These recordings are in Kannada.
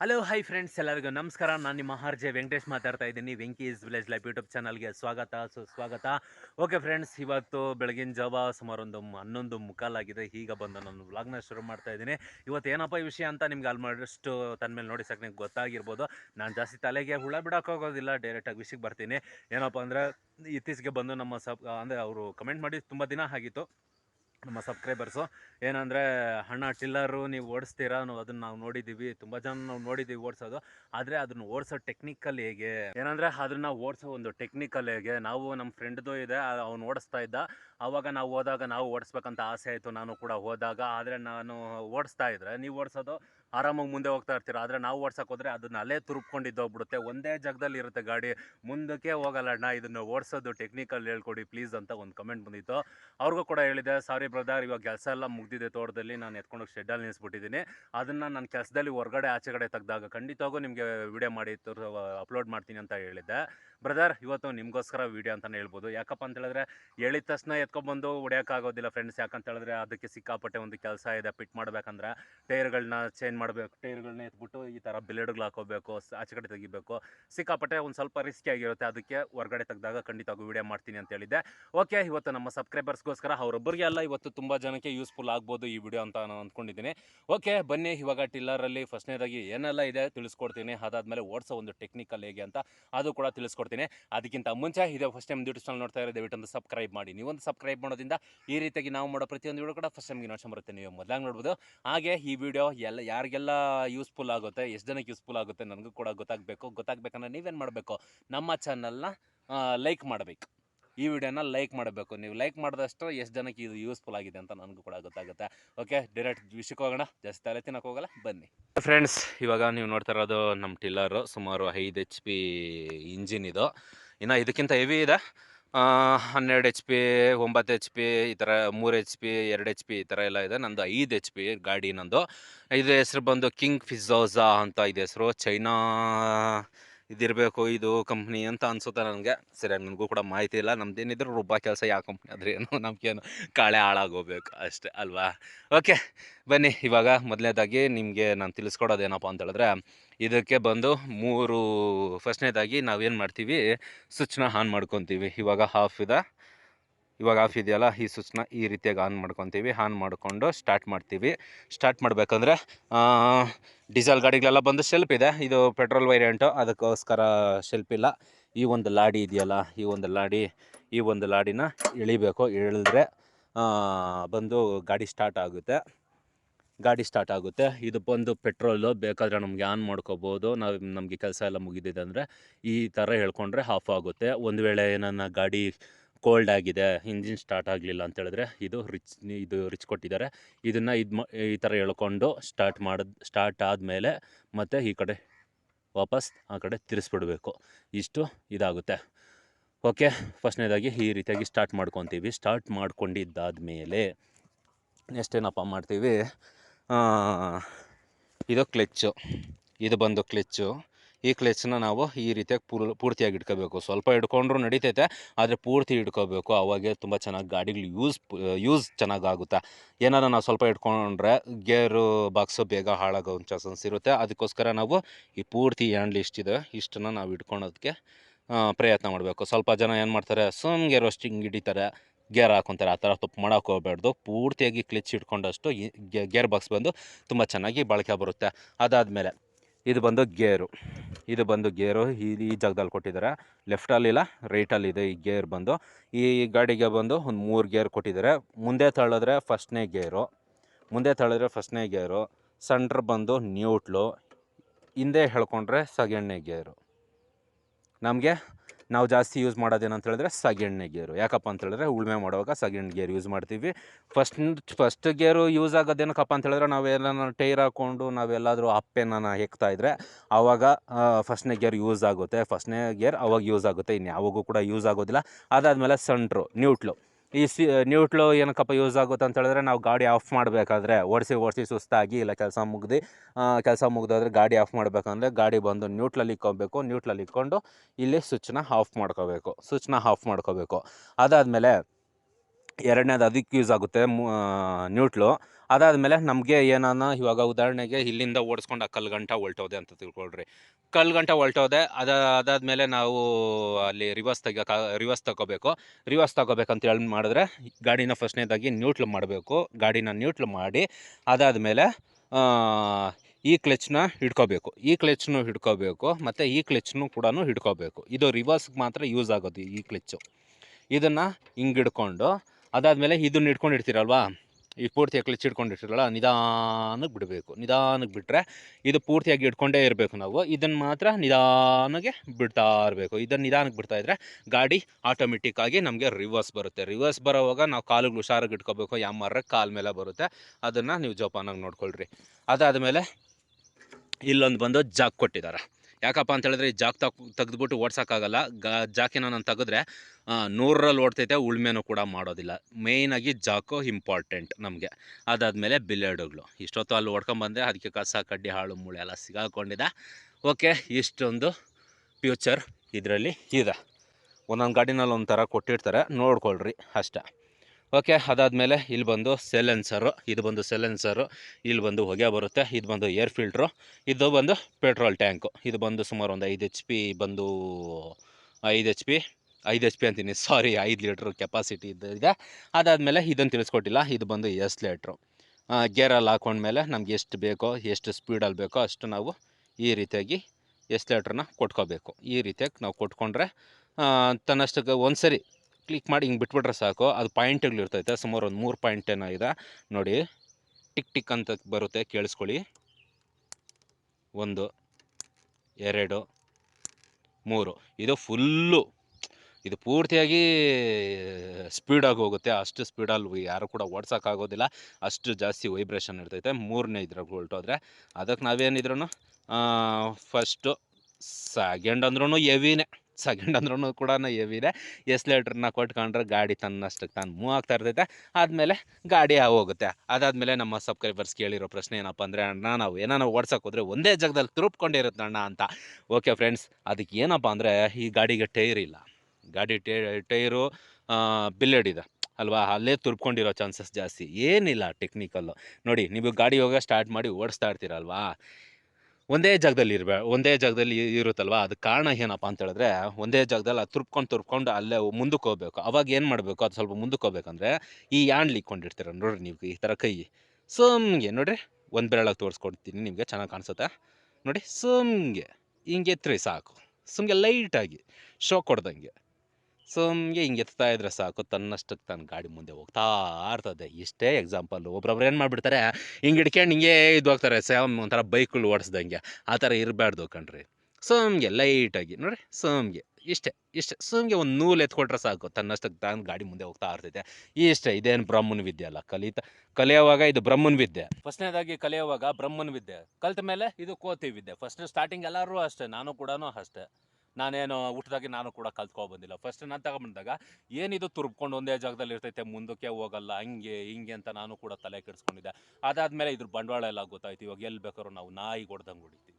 ಹಲೋ ಹೈ ಫ್ರೆಂಡ್ಸ್ ಎಲ್ಲರಿಗೂ ನಮಸ್ಕಾರ. ನಾನು ನಿಮ್ಮ ಆರ್ ಜೆ ವೆಂಕಟೇಶ್ ಮಾತಾಡ್ತಾ ಇದ್ದೀನಿ. ವೆಂಕೀಸ್ ವಿಲೇಜ್ ಲೈಫ್ ಯೂಟ್ಯೂಬ್ ಚಾನಲ್ಗೆ ಸ್ವಾಗತ. ಸುಸ್ವಾಗತ ಓಕೆ ಫ್ರೆಂಡ್ಸ್ ಇವತ್ತು ಬೆಳಗಿನ ಜಾವ ಸುಮಾರು ಒಂದು ಹನ್ನೊಂದು ಮುಕ್ಕಾಲಾಗಿದೆ. ಈಗ ಬಂದು ನಾನು ವ್ಲಾಗ್ನ ಶುರು ಮಾಡ್ತಾ ಇದ್ದೀನಿ. ಇವತ್ತು ಏನಪ್ಪ ವಿಷಯ ಅಂತ ನಿಮ್ಗೆ ಆಲ್ಮೋಸ್ಟ್ ತನ್ನ ಮೇಲೆ ನೋಡಿ ಸಾಕು ನಿಮ್ಗೆ ಗೊತ್ತಾಗಿರ್ಬೋದು. ನಾನು ಜಾಸ್ತಿ ತಲೆಗೆ ಹುಳ ಬಿಡೋಕ್ಕೋಗೋದಿಲ್ಲ ಡೈರೆಕ್ಟಾಗಿ ವಿಷಯಕ್ಕೆ ಬರ್ತೀನಿ. ಏನಪ್ಪ ಅಂದರೆ ಇತ್ತೀಚೆಗೆ ಬಂದು ನಮ್ಮ ಸಬ್, ಅಂದರೆ ಅವರು ಕಮೆಂಟ್ ಮಾಡಿ ತುಂಬ ದಿನ ಆಗಿತ್ತು. ನಮ್ಮ ಸಬ್ಸ್ಕ್ರೈಬರ್ಸು. ಏನಂದರೆ ಹಣ ಟಿಲ್ಲರು ನೀವು ಓಡಿಸ್ತೀರಾ? ಅದನ್ನು ನಾವು ನೋಡಿದ್ದೀವಿ. ತುಂಬ ಜನ ನಾವು ನೋಡಿದ್ದೀವಿ ಓಡಿಸೋದು. ಆದರೆ ಅದನ್ನು ಓಡಿಸೋ ಟೆಕ್ನಿಕಲ್ ಹೇಗೆ? ಏನಂದರೆ ಅದನ್ನು ಓಡಿಸೋ ಒಂದು ಟೆಕ್ನಿಕಲ್ ಹೇಗೆ? ನಾವು ನಮ್ಮ ಫ್ರೆಂಡ್ದು ಇದೆ ಅವ್ನು ಓಡಿಸ್ತಾ ಇದ್ದ. ಆವಾಗ ನಾವು ಹೋದಾಗ ನಾವು ಓಡಿಸ್ಬೇಕಂತ ಆಸೆ ಆಯಿತು. ನಾನು ಕೂಡ ಹೋದಾಗ. ಆದರೆ ನಾನು ಓಡಿಸ್ತಾ ಇದ್ದರೆ ನೀವು ಓಡಿಸೋದು ಆರಾಮಾಗಿ ಮುಂದೆ ಹೋಗ್ತಾ ಇರ್ತೀರ. ಆದರೆ ನಾವು ಓಡ್ಸಕ್ಕೆ ಹೋದರೆ ಅದನ್ನ ಅಲ್ಲೇ ತುರುಪ್ಕೊಂಡಿದ್ದೋಗ್ಬಿಡುತ್ತೆ ಒಂದೇ ಜಾಗದಲ್ಲಿ ಇರುತ್ತೆ ಗಾಡಿ. ಮುಂದಕ್ಕೆ ಹೋಗಲ್ಲ ಅಣ್ಣ, ಇದನ್ನು ಓಡಿಸೋದು ಟೆಕ್ನಿಕಲ್ ಹೇಳ್ಕೊಡಿ ಪ್ಲೀಸ್ ಅಂತ ಒಂದು ಕಮೆಂಟ್ ಬಂದಿತ್ತು. ಅವ್ರಿಗೂ ಕೂಡ ಹೇಳಿದೆ ಸಾರಿ ಬ್ರದರ್ ಇವಾಗ ಕೆಲಸ ಎಲ್ಲ ಮುಗ್ದಿದೆ ತೋಟದಲ್ಲಿ, ನಾನು ಎತ್ಕೊಂಡು ಶೆಡ್ಡಲ್ಲಿ ನಿಲ್ಲಿಸ್ಬಿಟ್ಟಿದ್ದೀನಿ ಅದನ್ನು ನಾನು ಕೆಲಸದಲ್ಲಿ ಹೊರಗಡೆ ಆಚೆ ಕಡೆ ತೆಗ್ದಾಗ ಖಂಡಿತವಾಗೂ ನಿಮಗೆ ವಿಡಿಯೋ ಮಾಡಿ ಅಪ್ಲೋಡ್ ಮಾಡ್ತೀನಿ ಅಂತ ಹೇಳಿದ್ದೆ. ಬ್ರದರ್ ಇವತ್ತು ನಿಮಗೋಸ್ಕರ ವಿಡಿಯೋ ಅಂತಲೇ ಹೇಳ್ಬೋದು. ಯಾಕಪ್ಪ ಅಂತ ಹೇಳಿದ್ರೆ, ಹೇಳಿದ ತಕ್ಷಣ ಎತ್ಕೊಬಂದು ಹೊಡಿಯೋಕ್ಕಾಗೋದಿಲ್ಲ ಫ್ರೆಂಡ್ಸ್ ಯಾಕಂತ ಹೇಳಿದ್ರೆ, ಅದಕ್ಕೆ ಸಿಕ್ಕಾಪಟ್ಟೆ ಒಂದು ಕೆಲಸ ಇದೆ ಪಿಟ್ ಮಾಡಬೇಕಂದ್ರೆ ಟೈರ್ಗಳನ್ನ ಚೇಂಜ್ ಮಾಡಬೇಕು? ಟೈರ್ಗಳನ್ನ ಎತ್ಬಿಟ್ಟು ಈ ಥರ ಬ್ಲೇಡ್ಗಳು ಹಾಕೋಬೇಕು ಆಚೆ ಕಡೆ ತೆಗಿಬೇಕು. ಸಿಕ್ಕಾಪಟ್ಟೆ ಒಂದು ಸ್ವಲ್ಪ ರಿಸ್ಕಿ ಆಗಿರುತ್ತೆ. ಅದಕ್ಕೆ ಹೊರಗಡೆ ತೆಗ್ದಾಗ ಖಂಡಿತವಾಗೂ ವಿಡಿಯೋ ಮಾಡ್ತೀನಿ ಅಂತ ಹೇಳಿದ್ದೆ. ಓಕೆ ಇವತ್ತು ನಮ್ಮ ಸಬ್ಸ್ಕ್ರೈಬರ್ಸ್ಗೋಸ್ಕರ ಅವರೊಬ್ಬರಿಗೆ ಅಲ್ಲ, ಇವತ್ತು ತುಂಬ ಜನಕ್ಕೆ ಯೂಸ್ಫುಲ್ ಆಗ್ಬೋದು ಈ ವಿಡಿಯೋ ಅಂತ ನಾನು ಅಂದ್ಕೊಂಡಿದ್ದೀನಿ. ಓಕೆ ಬನ್ನಿ, ಇವಾಗ ಟಿಲ್ಲರಲ್ಲಿ ಫಸ್ಟ್ನೇದಾಗಿ ಏನೆಲ್ಲ ಇದೆ ತಿಳಿಸ್ಕೊಡ್ತೀನಿ. ಅದಾದಮೇಲೆ ಓಡಿಸೋ ಒಂದು ಟೆಕ್ನಿಕಲ್ ಹೇಗೆ ಅಂತ ಅದು ಕೂಡ ತಿಳಿಸ್ಕೊಡ್ತೀನಿ. ಅದಕ್ಕಿಂತ ಮುಂಚೆ ಇದೇ ಫಸ್ಟ್ ಟೈಮ್ ಯೂಟ್ಯೂಬ್ ಚಾನಲ್ ನೋಡ್ತಾ ಇರೋ ದಯವಿಟ್ಟು ಒಂದು ಸಬ್ಸ್ಕ್ರೈಬ್ ಮಾಡಿ. ನೀವೊಂದು ಸಬ್ಸ್ಕ್ರೈಬ್ ಮಾಡೋದ್ರಿಂದ ಈ ರೀತಿಯಾಗಿ ನಾವು ಮಾಡೋ ಪ್ರತಿಯೊಂದು ವಿಡಿಯೋ ಕೂಡ ಫಸ್ಟ್ ಟೈಮ್ಗೆ ಬರುತ್ತೆ. ನೀವು ಮೊದಲಾಗಿ ನೋಡ್ಬೋದು. ಹಾಗೆ ಈ ವಿಡಿಯೋ ಎಲ್ಲ ಯಾರಿಗೆಲ್ಲ ಯೂಸ್ಫುಲ್ ಆಗುತ್ತೆ, ಎಷ್ಟು ಜನಕ್ಕೆ ಯೂಸ್ಫುಲ್ ಆಗುತ್ತೆ ನನಗೂ ಕೂಡ ಗೊತ್ತಾಗಬೇಕು. ಗೊತ್ತಾಗಬೇಕಂದ್ರೆ ನೀವೇನು ಮಾಡಬೇಕು? ನಮ್ಮ ಚಾನಲ್ನ ಲೈಕ್ ಮಾಡಬೇಕು. ಈ ವಿಡಿಯೋನ ಲೈಕ್ ಮಾಡಬೇಕು. ನೀವು ಲೈಕ್ ಮಾಡಿದಷ್ಟು ಎಷ್ಟು ಜನಕ್ಕೆ ಇದು ಯೂಸ್ಫುಲ್ ಆಗಿದೆ ಅಂತ ನನಗೂ ಕೂಡ ಗೊತ್ತಾಗುತ್ತೆ. ಓಕೆ ಡೈರೆಕ್ಟ್ ವಿಷಯಕ್ಕೆ ಹೋಗೋಣ. ಜಾಸ್ತಿ ತಲೆ ತಿನ್ನಕ್ಕೆ ಹೋಗಲ್ಲ. ಬನ್ನಿ. ಫ್ರೆಂಡ್ಸ್ ಇವಾಗ ನೀವು ನೋಡ್ತಾ ಇರೋದು ನಮ್ಮ ಟಿಲ್ಲರು. ಸುಮಾರು ಐದು ಎಚ್ ಪಿ ಇಂಜಿನ್ ಇದು. ಇನ್ನು ಇದಕ್ಕಿಂತ ಹೆವಿ ಇದೆ. ಹನ್ನೆರಡು ಎಚ್ ಪಿ ಒಂಬತ್ತು ಎಚ್ ಪಿ ಈ ಥರ ಮೂರು ಎಚ್ ಪಿ ಎರಡು ಎಚ್ ಪಿ ಈ ಥರ ಎಲ್ಲ ಇದೆ. ನಂದು ಐದು ಎಚ್ ಪಿ ಗಾಡಿ ನಂದು. ಇದು ಹೆಸ್ರು ಬಂದು ಕಿಂಗ್ ಫಿಝೋಝಾ ಅಂತ ಇದೆ ಹೆಸರು. ಚೈನಾ ಇದಿರಬೇಕು, ಇದು ಕಂಪ್ನಿ ಅಂತ ಅನ್ಸುತ್ತೆ ನನಗೆ. ಸರಿ ನನಗೂ ಕೂಡ ಮಾಹಿತಿ ಇಲ್ಲ. ನಮ್ದೇನಿದ್ರು ರುಬ್ಬ ಕೆಲಸ ಯಾವ ಕಂಪ್ನಿ ಆದರೆ ಏನು ನಮಗೇನು ಕಾಳೆ ಹಾಳಾಗೋಗ್ಬೇಕು ಅಷ್ಟೇ, ಅಲ್ವಾ? ಓಕೆ ಬನ್ನಿ. ಇವಾಗ ಮೊದಲನೇದಾಗಿ ನಿಮಗೆ ನಾನು ತಿಳಿಸ್ಕೊಡೋದೇನಪ್ಪ ಅಂತ ಹೇಳಿದ್ರೆ, ಇದಕ್ಕೆ ಬಂದು ಮೂರು, ಫಸ್ಟ್ನೇದಾಗಿ ನಾವೇನು ಮಾಡ್ತೀವಿ, ಸ್ವಿಚ್ನ ಆನ್ ಮಾಡ್ಕೊತೀವಿ. ಇವಾಗ ಹಾಫ್ ಇದೆ. ಇವಾಗ ಆಫ್ ಇದೆಯಲ್ಲ, ಈ ಸ್ವಿಚ್ನ ಈ ರೀತಿಯಾಗಿ ಆನ್ ಮಾಡ್ಕೊತೀವಿ. ಆನ್ ಮಾಡಿಕೊಂಡು ಸ್ಟಾರ್ಟ್ ಮಾಡ್ತೀವಿ. ಸ್ಟಾರ್ಟ್ ಮಾಡಬೇಕಂದ್ರೆ ಡೀಸೆಲ್ ಗಾಡಿಗಳೆಲ್ಲ ಬಂದು ಶೆಲ್ಪ್ ಇದೆ. ಇದು ಪೆಟ್ರೋಲ್ ವೇರಿಯಂಟು. ಅದಕ್ಕೋಸ್ಕರ ಶೆಲ್ಪ್ ಇಲ್ಲ. ಈ ಒಂದು ಲಾಡಿ ಇದೆಯಲ್ಲ, ಈ ಒಂದು ಲಾಡಿ, ಈ ಒಂದು ಲಾಡಿನ ಎಳಿಬೇಕು. ಇಳಿದ್ರೆ ಬಂದು ಗಾಡಿ ಸ್ಟಾರ್ಟ್ ಆಗುತ್ತೆ. ಗಾಡಿ ಸ್ಟಾರ್ಟ್ ಆಗುತ್ತೆ. ಇದು ಬಂದು ಪೆಟ್ರೋಲು. ಬೇಕಾದರೆ ನಮಗೆ ಆನ್ ಮಾಡ್ಕೋಬೋದು. ನಾವು ನಮಗೆ ಕೆಲಸ ಎಲ್ಲ ಮುಗಿದಿದೆ ಅಂದರೆ ಈ ಥರ ಹೇಳ್ಕೊಂಡ್ರೆ ಆಫ್ ಆಗುತ್ತೆ. ಒಂದು ವೇಳೆ ಏನನ್ನ ಗಾಡಿ ಕೋಲ್ಡ್ ಆಗಿದೆ ಇಂಜಿನ್ ಸ್ಟಾರ್ಟ್ ಆಗಲಿಲ್ಲ ಅಂತ ಹೇಳಿದ್ರೆ ಇದು ರಿಚ್ ಇದು ರಿಚ್ ಕೊಟ್ಟಿದ್ದಾರೆ. ಇದನ್ನು ಇದು ಈ ಥರ ಎಳ್ಕೊಂಡು ಸ್ಟಾರ್ಟ್ ಮಾಡಿದ್ ಸ್ಟಾರ್ಟ್ ಆದಮೇಲೆ ಮತ್ತು ಈ ಕಡೆ ವಾಪಸ್ ಆ ಕಡೆ ತಿರ್ಸ್ಬಿಡಬೇಕು. ಇಷ್ಟು ಇದಾಗುತ್ತೆ. ಓಕೆ ಫಸ್ಟ್ನೇದಾಗಿ ಈ ರೀತಿಯಾಗಿ ಸ್ಟಾರ್ಟ್ ಮಾಡ್ಕೊತೀವಿ. ಸ್ಟಾರ್ಟ್ ಮಾಡ್ಕೊಂಡಿದ್ದಾದಮೇಲೆ ನೆಕ್ಸ್ಟ್ ಏನಪ್ಪ ಮಾಡ್ತೀವಿ ಇದು ಕ್ಲೆಚ್ಚು ಇದು ಬಂದು ಕ್ಲೆಚ್ಚು ಈ ಕ್ಲೆಚ್ನ ನಾವು ಈ ರೀತಿಯಾಗಿ ಪೂರ್ ಪೂರ್ತಿಯಾಗಿ ಇಟ್ಕೋಬೇಕು. ಸ್ವಲ್ಪ ಹಿಡ್ಕೊಂಡ್ರೂ ನಡೀತೈತೆ, ಆದರೆ ಪೂರ್ತಿ ಇಟ್ಕೋಬೇಕು ಅವಾಗೆ ತುಂಬ ಚೆನ್ನಾಗಿ ಗಾಡಿಗಳು ಯೂಸ್ ಯೂಸ್ ಚೆನ್ನಾಗಾಗುತ್ತೆ? ಏನಾರ ನಾವು ಸ್ವಲ್ಪ ಇಟ್ಕೊಂಡ್ರೆ ಗೇರು, ಬಾಕ್ಸು ಬೇಗ ಹಾಳಾಗೋ ಚಾನ್ಸಸ್ ಇರುತ್ತೆ. ಅದಕ್ಕೋಸ್ಕರ ನಾವು ಈ ಪೂರ್ತಿ ಹ್ಯಾಂಡ್ಲ್ ಇಷ್ಟಿದೆ ಇಷ್ಟನ್ನು ನಾವು ಇಟ್ಕೊಳೋದಕ್ಕೆ ಪ್ರಯತ್ನ ಮಾಡಬೇಕು. ಸ್ವಲ್ಪ ಜನ ಏನು ಮಾಡ್ತಾರೆ ಗೇರ್ ಹಿಂಗೆ ಹಿಡಿತಾರೆ, ಗೇರ್ ಹಾಕೊತಾರೆ, ಆ ಥರ ತಪ್ಪು ಮಾಡೋಕೆ ಹೋಗ್ಬಾರ್ದು ಪೂರ್ತಿಯಾಗಿ ಕ್ಲಿಚ್ ಇಟ್ಕೊಂಡಷ್ಟು ಗೇರ್ ಬಾಕ್ಸ್ ಬಂದು ತುಂಬ ಚೆನ್ನಾಗಿ ಬಳಕೆ ಬರುತ್ತೆ. ಅದಾದಮೇಲೆ ಇದು ಬಂದು ಗೇರು. ಇದು ಬಂದು ಗೇರು. ಈ ಈ ಜಾಗದಲ್ಲಿ ಕೊಟ್ಟಿದ್ದಾರೆ. ಲೆಫ್ಟಲ್ಲಿಲ್ಲ ರೈಟಲ್ಲಿದೆ ಈ ಗೇರ್ ಬಂದು. ಈ ಗಾಡಿಗೆ ಬಂದು ಒಂದು ಮೂರು ಗೇರ್ ಕೊಟ್ಟಿದ್ದಾರೆ. ಮುಂದೆ ತಳ್ಳಿದ್ರೆ ಫಸ್ಟ್ನೇ ಗೇರು. ಮುಂದೆ ತಳ್ಳಿದ್ರೆ ಫಸ್ಟ್ನೇ ಗೇರು. ಸೆಂಟ್ರ್ ಬಂದು ನ್ಯೂಟ್ಲು. ಹಿಂದೆ ಹೇಳ್ಕೊಂಡ್ರೆ ಸೆಕೆಂಡ್ನೇ ಗೇರು. ನಮಗೆ ನಾವು ಜಾಸ್ತಿ ಯೂಸ್ ಮಾಡೋದೇನಂತ ಹೇಳಿದ್ರೆ ಸೆಕೆಂಡ್ನೇ ಗೇರು. ಯಾಕಪ್ಪ ಅಂತ ಹೇಳಿದ್ರೆ ಉಳುಮೆ ಮಾಡುವಾಗ ಸೆಕೆಂಡ್ ಗೇರ್ ಯೂಸ್ ಮಾಡ್ತೀವಿ. ಫಸ್ಟ್ ಫಸ್ಟ್ ಗೇರು ಯೂಸ್ ಆಗೋದೇನಕ್ಕಪ್ಪ ಅಂತ ಹೇಳಿದ್ರೆ ನಾವೆಲ್ಲ ಟೈರ್ ಹಾಕ್ಕೊಂಡು ನಾವೆಲ್ಲಾದರೂ ಅಪ್ಪೆನ ಹೆಕ್ತಾ ಇದ್ದರೆ ಆವಾಗ ಫಸ್ಟ್ನೇ ಗೇರ್ ಯೂಸ್ ಆಗುತ್ತೆ. ಫಸ್ಟ್ನೇ ಗೇರ್ ಅವಾಗ ಯೂಸ್ ಆಗುತ್ತೆ. ಇನ್ನು ಯಾವಾಗೂ ಕೂಡ ಯೂಸ್ ಆಗೋದಿಲ್ಲ. ಅದಾದಮೇಲೆ ಸೆಂಟ್ರು ನ್ಯೂಟ್ಲು ಈ ಸಿ ನ್ಯೂಟ್ಲು ಏನಕ್ಕಪ್ಪ ಯೂಸ್ ಆಗುತ್ತೆ ಅಂತ ಹೇಳಿದ್ರೆ ನಾವು ಗಾಡಿ ಆಫ್ ಮಾಡಬೇಕಾದ್ರೆ ಓಡಿಸಿ ಓಡಿಸಿ ಸುಸ್ತಾಗಿ ಇಲ್ಲ ಕೆಲಸ ಮುಗ್ದು ಕೆಲಸ ಮುಗ್ದಾದ್ರೆ ಗಾಡಿ ಆಫ್ ಮಾಡಬೇಕಂದ್ರೆ ಗಾಡಿ ಬಂದು ನ್ಯೂಟ್ಲಲ್ಲಿ ಇಕ್ಕೊಬೇಕು ನ್ಯೂಟ್ಲಲ್ಲಿ ಇಕ್ಕೊಂಡು ಇಲ್ಲಿ ಸ್ವಿಚ್ನ ಆಫ್ ಮಾಡ್ಕೋಬೇಕು ಸ್ವಿಚ್ನ ಆಫ್ ಮಾಡ್ಕೋಬೇಕು. ಅದಾದಮೇಲೆ ಎರಡನೇದು ಅದಕ್ಕೆ ಯೂಸ್ ಆಗುತ್ತೆ ನ್ಯೂಟ್ಲು ಅದಾದಮೇಲೆ ನಮಗೆ ಏನಾನ ಇವಾಗ ಉದಾಹರಣೆಗೆ ಇಲ್ಲಿಂದ ಓಡಿಸ್ಕೊಂಡು ಆ ಕಲ್ಗಂಟ ಹೊಲ್ಟೋದೆ ಅಂತ ತಿಳ್ಕೊಳ್ರಿ. ಕಲ್ಗಂಟ ಹೊಲ್ಟೋದೆ, ಅದ ಅದಾದಮೇಲೆ ನಾವು ಅಲ್ಲಿ ರಿವರ್ಸ್ ತೆಗಿಯೋಕೆ ರಿವರ್ಸ್ ತಗೋಬೇಕು. ರಿವರ್ಸ್ ತಗೋಬೇಕಂತ ಹೇಳಿ ಮಾಡಿದ್ರೆ ಗಾಡಿನ ಫಸ್ಟ್ನೇದಾಗಿ ನ್ಯೂಟ್ಲ್ ಮಾಡಬೇಕು. ಗಾಡಿನ ನ್ಯೂಟ್ಲ್ ಮಾಡಿ ಅದಾದಮೇಲೆ ಈ ಕ್ಲಚ್ನ ಹಿಡ್ಕೋಬೇಕು. ಈ ಕ್ಲಚ್ನು ಹಿಡ್ಕೋಬೇಕು, ಮತ್ತು ಈ ಕ್ಲಚ್ನು ಕೂಡ ಹಿಡ್ಕೋಬೇಕು. ಇದು ರಿವರ್ಸ್ಗೆ ಮಾತ್ರ ಯೂಸ್ ಆಗೋದು ಈ ಕ್ಲಚ್ಚು ಇದನ್ನು ಹಿಂಗೆ ಹಿಡ್ಕೊಂಡು ಅದಾದಮೇಲೆ ಇದನ್ನ ಹಿಡ್ಕೊಂಡು ಇಡ್ತೀರಲ್ವಾ ಈ ಪೂರ್ತಿಯಾಗಿ ಕ್ಲಿಚ್ ಹಿಡ್ಕೊಂಡಿರ್ತೀರಲ್ಲ ನಿಧಾನಕ್ಕೆ ಬಿಡಬೇಕು. ನಿಧಾನಕ್ಕೆ ಬಿಟ್ಟರೆ ಇದು ಪೂರ್ತಿಯಾಗಿ ಇಟ್ಕೊಂಡೇ ಇರಬೇಕು ನಾವು. ಇದನ್ನು ಮಾತ್ರ ನಿಧಾನಕ್ಕೆ ಬಿಡ್ತಾ ಇರಬೇಕು. ಇದನ್ನು ನಿಧಾನಕ್ಕೆ ಬಿಡ್ತಾ ಇದ್ದರೆ ಗಾಡಿ ಆಟೋಮೆಟಿಕ್ಕಾಗಿ ನಮಗೆ ರಿವರ್ಸ್ ಬರುತ್ತೆ. ರಿವರ್ಸ್ ಬರೋವಾಗ ನಾವು ಕಾಲುಗಳು ಹುಷಾರಾಗಿ ಇಟ್ಕೋಬೇಕು. ಯಾಮರ್ರೆ ಕಾಲ ಮೇಲೆ ಬರುತ್ತೆ. ಅದನ್ನು ನೀವು ಜೋಪಾನಾಗಿ ನೋಡ್ಕೊಳ್ರಿ. ಅದಾದಮೇಲೆ ಇಲ್ಲೊಂದು ಬಂದು ಜಾಕ್ ಕೊಟ್ಟಿದ್ದಾರೆ. ಯಾಕಪ್ಪ ಅಂತ ಹೇಳಿದ್ರೆ ಈ ಜಾಕ್ ತಗ್ ತೆಗೆದ್ಬಿಟ್ಟು ಓಡ್ಸೋಕ್ಕಾಗಲ್ಲ. ಗ, ಜಾಕಿನ ನಾನು ತೆಗೆದ್ರೆ ನೂರರಲ್ಲಿ ಓಡ್ತೈತೆ, ಉಳ್ಮೆನೂ ಕೂಡ ಮಾಡೋದಿಲ್ಲ. ಮೇಯ್ನಾಗಿ ಜಾಕು ಇಂಪಾರ್ಟೆಂಟ್ ನಮಗೆ. ಅದಾದಮೇಲೆ ಬಿಲ್ಲೆಡುಗಳು ಇಷ್ಟೊತ್ತು ಅಲ್ಲಿ ಓಡ್ಕೊಂಬಂದೆ ಅದಕ್ಕೆ ಕಸ, ಕಡ್ಡಿ ಹಾಳು ಮೂಳೆ ಎಲ್ಲ ಸಿಗಾಕೊಂಡಿದೆ. ಓಕೆ, ಇಷ್ಟೊಂದು ಫ್ಯೂಚರ್ ಇದರಲ್ಲಿ ಇದೆ. ಒಂದೊಂದು ಗಾಡಿನಲ್ಲಿ ಒಂಥರ ಕೊಟ್ಟಿರ್ತಾರೆ. ನೋಡ್ಕೊಳ್ರಿ ಅಷ್ಟೇ. ಓಕೆ, ಅದಾದಮೇಲೆ ಇಲ್ಲಿ ಬಂದು ಸೆಲೆನ್ಸರು ಇದು ಬಂದು ಸೆಲೆನ್ಸರು ಇಲ್ಲಿ ಬಂದು ಹೊಗೆ ಬರುತ್ತೆ, ಇದು ಬಂದು ಏರ್ ಫಿಲ್ಟ್ರು ಇದು ಬಂದು ಪೆಟ್ರೋಲ್ ಟ್ಯಾಂಕು ಇದು ಬಂದು ಸುಮಾರು ಒಂದು ಐದು ಎಚ್ ಪಿ ಬಂದು ಐದು ಎಚ್ ಪಿ ಐದು ಎಚ್ ಪಿ ಅಂತೀನಿ ಸಾರಿ ಐದು ಲೀಟ್ರ್ ಕೆಪಾಸಿಟಿ ಇದು ಇದೆ ಅದಾದಮೇಲೆ ಇದನ್ನು ತಿಳಿಸ್ಕೊಟ್ಟಿಲ್ಲ, ಇದು ಬಂದು ಎಸ್ ಲೀಟ್ರು ಗೇರಲ್ಲಿ ಹಾಕೊಂಡ್ಮೇಲೆ ನಮ್ಗೆ ಎಷ್ಟು ಬೇಕೋ, ಎಷ್ಟು ಸ್ಪೀಡಲ್ಲಿ ಬೇಕೋ ಅಷ್ಟು ನಾವು ಈ ರೀತಿಯಾಗಿ ಎಸ್ ಲೀಟ್ರನ್ನ ಕೊಟ್ಕೋಬೇಕು. ಈ ರೀತಿಯಾಗಿ ನಾವು ಕೊಟ್ಕೊಂಡ್ರೆ ತನ್ನಷ್ಟಕ್ಕೆ ಒಂದು ಸರಿ ಕ್ಲಿಕ್ ಮಾಡಿ ಹಿಂಗೆ ಬಿಟ್ಬಿಟ್ರೆ ಸಾಕು. ಅದು ಪಾಯಿಂಟ್ಗಳು ಇರ್ತೈತೆ. ಸುಮಾರು ಒಂದು ಮೂರು ಪಾಯಿಂಟ್ ಏನೋ ಇದೆ. ನೋಡಿ, ಟಿಕ್ ಟಿಕ್ ಅಂತ ಬರುತ್ತೆ. ಕೇಳಿಸ್ಕೊಳ್ಳಿ. ಒಂದು, ಎರಡು, ಮೂರು. ಇದು ಫುಲ್ಲು, ಇದು ಪೂರ್ತಿಯಾಗಿ ಸ್ಪೀಡಾಗಿ ಹೋಗುತ್ತೆ. ಅಷ್ಟು ಸ್ಪೀಡಲ್ಲಿ ಯಾರು ಕೂಡ ಓಡ್ಸೋಕ್ಕಾಗೋದಿಲ್ಲ ಅಷ್ಟು ಜಾಸ್ತಿ ವೈಬ್ರೇಷನ್ ಇರ್ತೈತೆ. ಮೂರನೇ ಇದ್ರಾಗ ಹೊಲ್ಟೋದ್ರೆ ಅದಕ್ಕೆ ನಾವೇನಿದ್ರು ಫಸ್ಟು ಸೆಕೆಂಡ್ ಅಂದ್ರೂ ಎವಿನೇ ಸೆಕೆಂಡ್ ಅಂದ್ರೂ ಕೂಡ ಎವಿನೇ ಎಸ್ಲೇಟ್ರನ್ನ ಕೊಟ್ಕೊಂಡ್ರೆ ಗಾಡಿ ತನ್ನಷ್ಟಕ್ಕೆ ತಾನು ಮೂವ್ ಆಗ್ತಾ ಇರ್ತೈತೆ. ಆದಮೇಲೆ ಗಾಡಿ ಹೋಗುತ್ತೆ. ಅದಾದಮೇಲೆ ನಮ್ಮ ಸಬ್ಸ್ಕ್ರೈಬರ್ಸ್ ಕೇಳಿರೋ ಪ್ರಶ್ನೆ ಏನಪ್ಪ ಅಂದರೆ, ಅಣ್ಣ, ನಾವು ಏನಾನ ಓಡ್ಸೋಕೆ ಹೋದರೆ ಒಂದೇ ಜಾಗದಲ್ಲಿ ತುರುಪ್ಕೊಂಡಿರುತ್ತೆ ಅಣ್ಣ ಅಂತ. ಓಕೆ ಫ್ರೆಂಡ್ಸ್ ಅದಕ್ಕೆ ಏನಪ್ಪ ಅಂದರೆ, ಈ ಗಾಡಿಗೆ ಟೈರ್ ಇಲ್ಲ. ಗಾಡಿ ಟೇ, ಟೈರು ಬಿಲ್ಲೆಡ್ ಇದೆ. ಅಲ್ವಾ? ಅಲ್ಲೇ ತುರ್ಕೊಂಡಿರೋ ಚಾನ್ಸಸ್ ಜಾಸ್ತಿ. ಏನಿಲ್ಲ ಟೆಕ್ನಿಕಲ್ಲು ನೋಡಿ, ನೀವು ಗಾಡಿ ಹೋಗ ಸ್ಟಾರ್ಟ್ ಮಾಡಿ ಓಡಿಸ್ತಾ ಇರ್ತೀರಲ್ವಾ? ಒಂದೇ ಜಾಗದಲ್ಲಿ ಇರ್ಬೇ, ಒಂದೇ ಜಾಗದಲ್ಲಿ ಇರುತ್ತಲ್ವಾ? ಅದಕ್ಕೆ ಕಾರಣ ಏನಪ್ಪ ಅಂತ ಹೇಳಿದ್ರೆ, ಒಂದೇ ಜಾಗದಲ್ಲಿ ಅದು ತುರ್ಕೊಂಡು ತುರ್ಕೊಂಡು ಅಲ್ಲೇ ಮುಂದಕ್ಕೆ ಹೋಗ್ಬೇಕು. ಅವಾಗ ಏನು ಮಾಡಬೇಕು? ಅದು ಸ್ವಲ್ಪ ಮುಂದಕ್ಕೆ ಹೋಗ್ಬೇಕಂದ್ರೆ, ಈ ಆಂಡ್ಲಿ ಇಕ್ಕೊಂಡಿರ್ತೀರ ನೋಡ್ರಿ ನೀವು ಈ ಥರ ಕೈ. ಸುಮ್ಗೆ ನೋಡ್ರಿ, ಒಂದು ಬೆರಳಾಗಿ ತೋರಿಸ್ಕೊಡ್ತೀನಿ ನಿಮಗೆ, ಚೆನ್ನಾಗಿ ಕಾಣಿಸುತ್ತೆ? ನೋಡಿ ಸುಮ್ಗೆ ಹಿಂಗೆ ಎತ್ತರಿ ಸಾಕು. ಸುಮ್ಗೆ ಲೈಟಾಗಿ ಶೋ ಕೊಡ್ದಂಗೆ. ಸುಮ್ಗೆ ಹಿಂಗೆ ಎತ್ತಾ ಇದ್ರೆ ಸಾಕು, ತನ್ನಷ್ಟಕ್ಕೆ ತನ್ನ ಗಾಡಿ ಮುಂದೆ ಹೋಗ್ತಾ ಇರ್ತದೆ. ಇಷ್ಟೇ ಎಕ್ಸಾಂಪಲ್ ಒಬ್ರೊಬ್ರು ಏನು ಮಾಡಿಬಿಡ್ತಾರೆ, ಹಿಂಗೆ ಹಿಡ್ಕೊಂಡು ಹಿಂಗೆ ಇದು ಹೋಗ್ತಾರೆ ಸೇಮ್ ಒಂಥರ ಬೈಕ್ಗಳು ಓಡಿಸ್ದಂಗೆ. ಆ ಥರ ಇರಬಾರ್ದು ಕಣ್ರಿ. ಸುಮ್ಗೆ ಲೈಟಾಗಿ ನೋಡ್ರಿ ಸುಮ್ಗೆ ಇಷ್ಟೇ ಇಷ್ಟೇ. ಸುಮ್ಗೆ ಒಂದು ನೂಲು ಎತ್ಕೊಟ್ರೆ ಸಾಕು, ತನ್ನಷ್ಟಕ್ಕೆ ತಾನು ಗಾಡಿ ಮುಂದೆ ಹೋಗ್ತಾ ಇರ್ತೈತೆ. ಇಷ್ಟೇ, ಇದೇನು ಬ್ರಹ್ಮನ ವಿದ್ಯೆ ಅಲ್ಲ. ಕಲಿತ, ಕಲಿಯೋವಾಗ ಇದು ಬ್ರಹ್ಮನ ವಿದ್ಯೆ. ಫಸ್ಟ್ನೇದಾಗಿ ಕಲಿಯೋವಾಗ ಬ್ರಹ್ಮನ ವಿದ್ಯೆ. ಕಲಿತ ಮೇಲೆ ಇದು ಕೋತಿ ವಿದ್ಯೆ. ಫಸ್ಟ್ ಸ್ಟಾರ್ಟಿಂಗ್ ಎಲ್ಲರೂ ಅಷ್ಟೇ, ನಾನು ಕೂಡ ಅಷ್ಟೇ. ನಾನೇನು ಹುಟ್ಟಿದಾಗೆ ನಾನು ಕೂಡ ಕಲ್ತ್ಕೊ ಬಂದಿಲ್ಲ. ಫಸ್ಟ್ ನಾನು ತಗೊಂಬಂದಾಗ ಏನಿದು ತುರ್ಬ್ಕೊಂಡು ಒಂದೇ ಜಾಗದಲ್ಲಿ ಇರ್ತೈತೆ, ಮುಂದಕ್ಕೆ ಹೋಗಲ್ಲ, ಹಂಗೆ, ಹಿಂಗೆ ಅಂತ ನಾನು ಕೂಡ ತಲೆ ಕೆಡಿಸ್ಕೊಂಡಿದ್ದೆ. ಅದಾದಮೇಲೆ ಇದ್ರ ಬಂಡವಾಳ ಎಲ್ಲ ಗೊತ್ತಾಯ್ತು. ಇವಾಗ ಎಲ್ಲಿ ಬೇಕಾದ್ರೂ ನಾವು ನಾಯಿ ಹೊಡೆದಂಗೆ ಹೊಡಿತೀವಿ.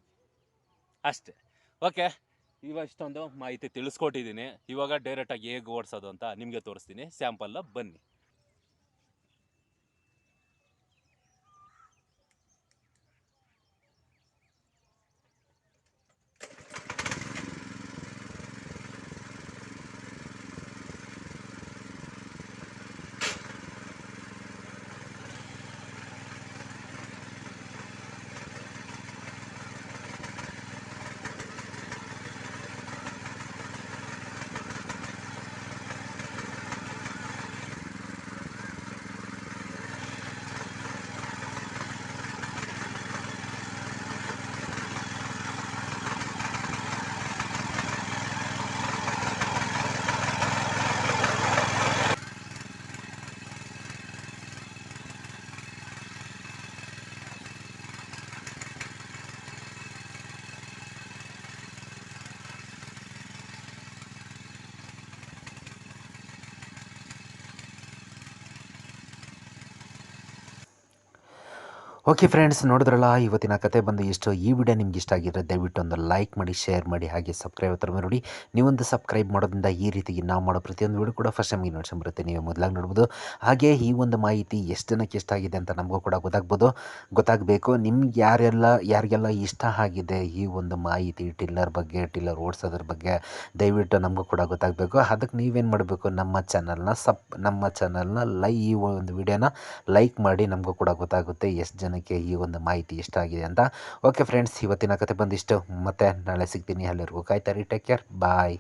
ಅಷ್ಟೇ. ಓಕೆ ಇವಾಗ ಮಾಹಿತಿ ತಿಳಿಸ್ಕೊಟ್ಟಿದ್ದೀನಿ. ಇವಾಗ ಡೈರೆಕ್ಟಾಗಿ ಹೇಗೆ ಓಡಿಸೋದು ಅಂತ ನಿಮಗೆ ತೋರಿಸ್ತೀನಿ. ಸ್ಯಾಂಪಲ್ಲ ಬನ್ನಿ. ಓಕೆ ಫ್ರೆಂಡ್ಸ್ ನೋಡಿದ್ರಲ್ಲ, ಇವತ್ತಿನ ಕತೆ ಬಂದು ಎಷ್ಟು, ಈ ವಿಡಿಯೋ ನಿಮ್ಗೆ ಇಷ್ಟ ಆಗಿದ್ರೆ ದಯವಿಟ್ಟು ಒಂದು ಲೈಕ್ ಮಾಡಿ ಶೇರ್ ಮಾಡಿ, ಹಾಗೆ ಸಬ್ಸ್ಕ್ರೈಬ್ ಹತ್ರ ನೋಡಿ ನೀವೊಂದು ಸಬ್ಸ್ಕ್ರೈಬ್ ಮಾಡೋದ್ರಿಂದ ಈ ರೀತಿ ನಾವು ಮಾಡೋ ಪ್ರತಿಯೊಂದು ವಿಡಿಯೋ ಕೂಡ ಫಸ್ಟ್ ನಮಗೆ ನೋಡ್ಸಂಬರುತ್ತೆ ನೀವು ಮೊದಲಾಗಿ ನೋಡ್ಬೋದು. ಹಾಗೆ ಈ ಒಂದು ಮಾಹಿತಿ ಎಷ್ಟು ಜನಕ್ಕೆ ಇಷ್ಟ ಆಗಿದೆ ಅಂತ ನಮಗೂ ಕೂಡ ಗೊತ್ತಾಗ್ಬೋದು. ಗೊತ್ತಾಗಬೇಕು, ನಿಮ್ಗೆ ಯಾರೆಲ್ಲ, ಯಾರಿಗೆಲ್ಲ ಇಷ್ಟ ಆಗಿದೆ ಈ ಒಂದು ಮಾಹಿತಿ ಟಿಲ್ಲರ್ ಬಗ್ಗೆ ಟಿಲ್ಲರ್ ಓಡಿಸೋದ್ರ ಬಗ್ಗೆ, ದಯವಿಟ್ಟು ನಮಗೂ ಕೂಡ ಗೊತ್ತಾಗಬೇಕು. ಅದಕ್ಕೆ ನೀವೇನು ಮಾಡಬೇಕು, ನಮ್ಮ ಚಾನಲ್ನ ಸಪ್ ನಮ್ಮ ಚಾನಲ್ನ ಲೈ ಈ ಒಂದು ವಿಡಿಯೋನ ಲೈಕ್ ಮಾಡಿ, ನಮಗೂ ಕೂಡ ಗೊತ್ತಾಗುತ್ತೆ ಎಷ್ಟು ಜನಕ್ಕೆ ಈ ಒಂದು ಮಾಹಿತಿ ಇಷ್ಟ ಆಗಿದೆ ಅಂತ. ಓಕೆ ಫ್ರೆಂಡ್ಸ್ ಇವತ್ತಿನ ಕತೆ ಬಂದಿಷ್ಟು. ಮತ್ತೆ ನಾಳೆ ಸಿಗ್ತೀನಿ. ಎಲ್ಲರಿಗೂ ಕಾಯ್ತಾರಿ ಟೇಕ್ ಕೇರ್ ಬಾಯ್